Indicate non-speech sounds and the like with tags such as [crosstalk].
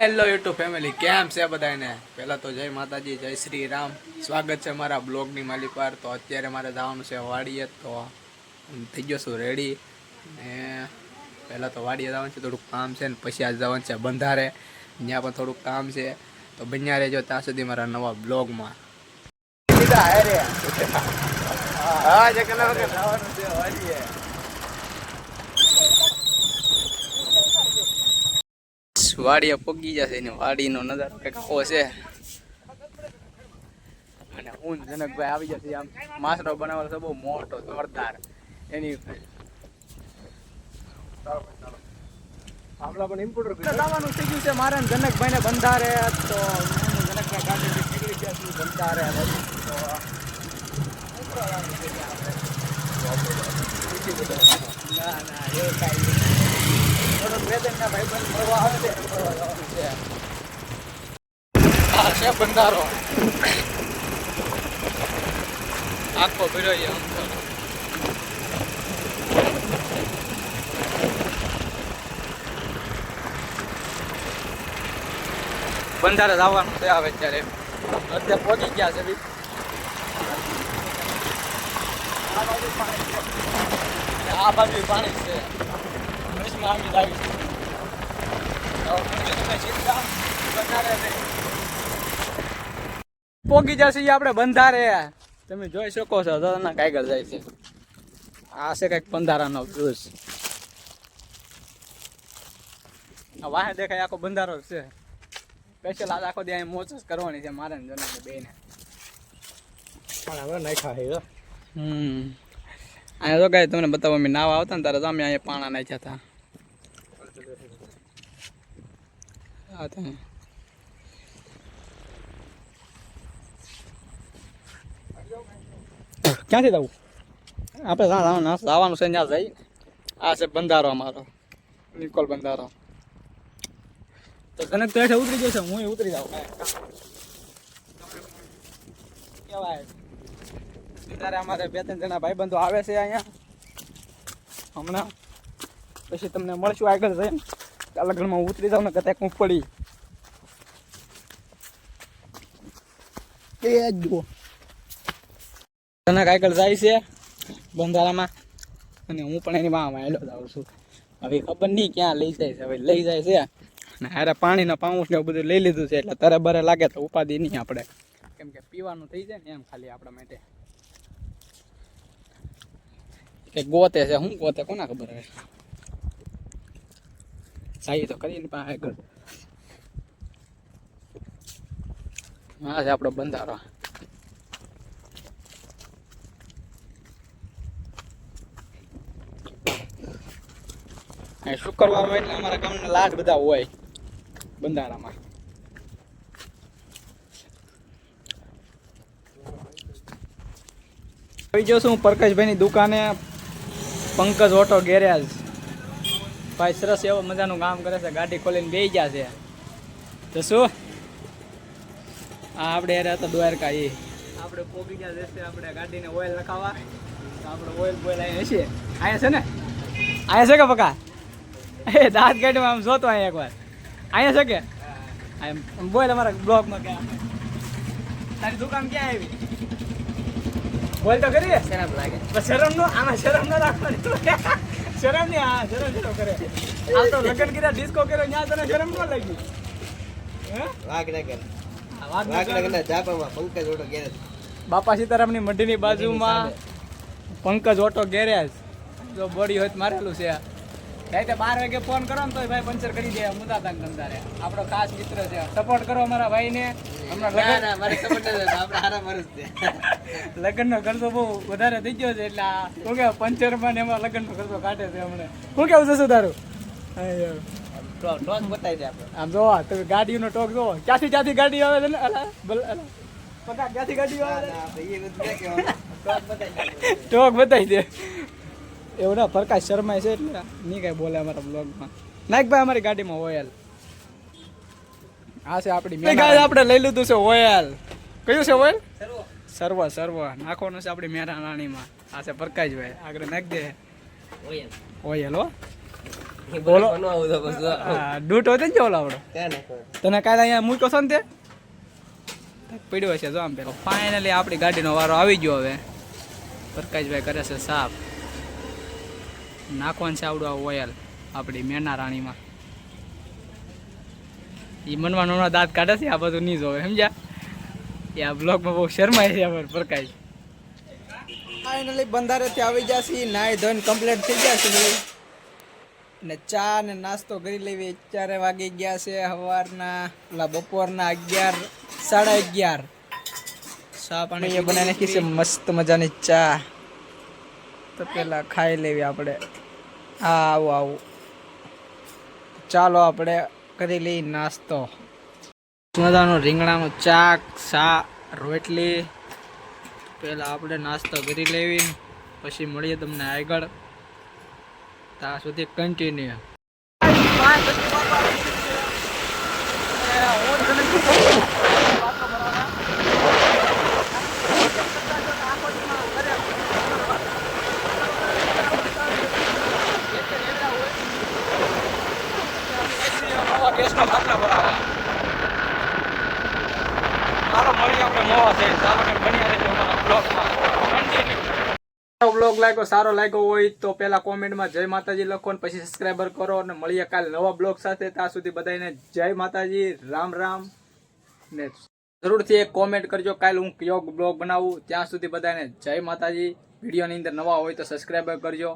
Hello YouTube family કેમ છે બધાને પહેલાં તો જય માતાજી જય શ્રી રામ સ્વાગત છે મારા બ્લોગની માલિક પર. તો અત્યારે મારે જવાનું છે વાડીએ. તો થઈ ગયો છું રેડી ને પહેલાં તો વાડીએ જવાનું છે થોડુંક કામ છે ને પછી આજ જવાનું છે બંધારે. ત્યાં પણ થોડુંક કામ છે. તો બન્યા રહેજો ત્યાં સુધી મારા નવા બ્લોગમાં. હા જવાનું છે વાડીએ. વાડીએ પગી જશે ને વાડીનો નજારો કંઈક આવો છે. અને ઊન જનકભાઈ આવી જશે આમ. માસરો બનાવેલો છે બહુ મોટો, જોરદાર. એની આપણા પણ ઇમ્પોર્ટર લાવવાનું થઈ ગયું છે. મારે જનકભાઈને બંધારે તો જનકભાઈ ગાડી નીકળી ગયા છે. બંધારે ના ના, એવું કાંઈ બંધારો. આખો ભીડો બંધારે જવાનું છે આવે અત્યારે અત્યારે પહોંચી ગયા છે બી. આ બાજુ પાણી છે. સીધા બંધારે નહીં. પોગી જશે ઈ આપણે બંધારે. તમે જોઈ શકો છો તો ના કાગળ જાય છે. આ છે કંઈક બંધારાનો આ વાહે દેખાય આખો બંધારો છે. સ્પેશિયલ આજ આખો અહીં મોજ કરવાની છે મારે ને જનક બેને. પણ હવે નાખ્યા હે. હમ. અહીંયા તો કાંઈ તમને બતાવો અમે નાવા આવતા ને તારે તો અમે અહીંયા પાણા નાખ્યા હતા. હા તમે ક્યાંથી જવું આપણે જવાનું છે ત્યાં જઈ આ છે બંધારો અમારો નિકોલ બંધારો તો કનક તો હેઠે ઉતરી જશે હું ઉતરી જાઉં કેવાય ત્યારે અમારે બે ત્રણ જણા ભાઈબંધો આવે છે અહીંયા હમણાં પછી તમને મળશું આગળ જઈને લગ્નમાં ઉતરી જાઉં ને કદાચ હું પડી એ જ જુઓ. જનક આગળ જાય છે બંધારામાં. અને હું પણ એની માં હેલો જાઉં છું. હવે ખબર નહીં ક્યાં લઈ જાય છે. હવે લઈ જાય છે. અને હારે પાણીના પાઉસ ને બધું લઈ લીધું છે. એટલે તારે બરે લાગે તો ઉપાધિ નહીં આપણે. કેમ કે પીવાનું થઈ જાય ને એમ ખાલી આપણા માટે. કે ગોતે છે. શું ગોતે? કોના ખબર હવે સાઈ તો કરીને પાસે આગળ. હા છે આપણો બંધારો. હોય એટલે અમારા ગામના લાટ બધા હોય બંધારામાં. આવી ગયો છું ની દુકાને પંકજ ઓટો ગેરેજ. ભાઈ સરસ એવો મજાનું કામ કરે છે ગાડી ખોલીને બે ગયા છે. તો શું? આ આપણે અરે હતા દ્વારકા એ. આપણે પોગી ગયા જશે આપણે ગાડીને ઓઇલ નખાવા તો આપણે ઓઇલ બોઇલ અહીંયા હશે. અહીંયા છે ને? અહીંયા છે કે પકા? એ દાંત ગાડીમાં આમ જોતો અહીંયા એકવાર. અહીંયા છે કે? આમ બોલ અમારા બ્લોગમાં ક્યાં તારી દુકાન ક્યાં આવી? બોલ તો કરી શરમ લાગે. શરમ નો આમાં શરમ ના. રાખવાની શરમની હા શરમ શરમ કરે? આ તો લગ્ન કર્યા ડિસ્કો કર્યો ત્યાં તને શરમ ન લાગી? આ વાત ન કર. વાઘનગરના જાપામાં પંકજ ઓટો ગેરેજ બાપા સીતારામની મંડીની બાજુમાં પંકજ ઓટો ગેરેજ જો બોડી હોય તો મારેલું છે રાતે બાર વાગે ફોન કરો ને તો ભાઈ પંચર કરી દે મુદા તાંગ ધંધારે આપણો ખાસ મિત્ર છે. સપોર્ટ કરો અમારા ભાઈને. હમણાં લગ્ન મારે સપોર્ટ આપણે હારા મરસ છે. [laughs] લગ્નનો ખર્ચો બહુ વધારે થઈ ગયો છે એટલે શું કે પંચરમાં ને એમાં લગ્નનો ખર્ચો કાઢે છે હમણાં. શું કેવું છે શું તારું આયો. બતાવી દે આપણે. આમ જોવા તમે ગાડીનો ટોક જોવો. ક્યાંથી ક્યાંથી ગાડી આવે છે ને? અલા પકા ક્યાંથી ગાડી આવે છે? ટોક બતાવી દે. એવું ના પ્રકાશ શર્મા છે એટલે નહીં કાંઈ બોલે અમારા બ્લોગમાં નાયકભાઈ અમારી ગાડીમાં ઓયલ આ છે આપણી ગાડી આપણે લઈ લીધું છે ઓયલ કયું છે ઓયલ સર્વ. સર્વ નાખવાનું છે આપણી મેરા રાણીમાં. આ છે પ્રકાશભાઈ આગળ નાખ દે. ઓયલ ઓયલ હો. બોલો. ડૂટ હોય ને જો ઓલો આપણો. તને કાલે અહીંયા મૂક્યો છો ને તે? પડ્યો છે જો આમ પેલો. ફાઇનલી આપણી ગાડીનો વારો આવી ગયો હવે. પ્રકાશભાઈ કરે છે સાફ નાખવાનું છે આવડું આ ઓયલ આપણી મેના રાણીમાં. એ મનવા નમણા દાંત કાઢે છે આ બધું નહીં જોવે સમજ્યા? એ આ બ્લોગમાં બહુ શરમાય છે અમારે પ્રકાશ. ફાઇનલી બંધારેથી આવી જશે નાય ધોઈને કમ્પ્લીટ થઈ જશે ને ચા ને નાસ્તો કરી લેવી અત્યારે વાગી ગયા છે સવારના પેલા બપોરના અગિયાર સાડા અગિયાર. ચા પાણી બનાવી નાખી છે મસ્ત મજાની ચા. તો પેલા ખાઈ લેવી આપણે. હા, આવું આવું. ચાલો આપણે કરી લઈ નાસ્તો. મજાનું રીંગણાનું ચાક સા રોટલી. પહેલાં આપણે નાસ્તો કરી લેવી. પછી મળીએ તમને આગળ. ત્યાં સુધી કન્ટિન્યુ બ્લોગ લાગ્યો સારો લાગ્યો હોય તો પેલા કોમેન્ટમાં જય માતાજી લખો અને પછી સબસ્ક્રાઈબર કરો અને મળીએ કાલે નવા બ્લોગ સાથે. ત્યાં સુધી બધાને જય માતાજી, રામ રામ. ને જરૂરથી એક કોમેન્ટ કરજો, કાલે હું કયો બ્લોગ બનાવું. ત્યાં સુધી બધાને જય માતાજી. વિડીયોની અંદર નવા હોય તો સબસ્ક્રાઈબર કરજો.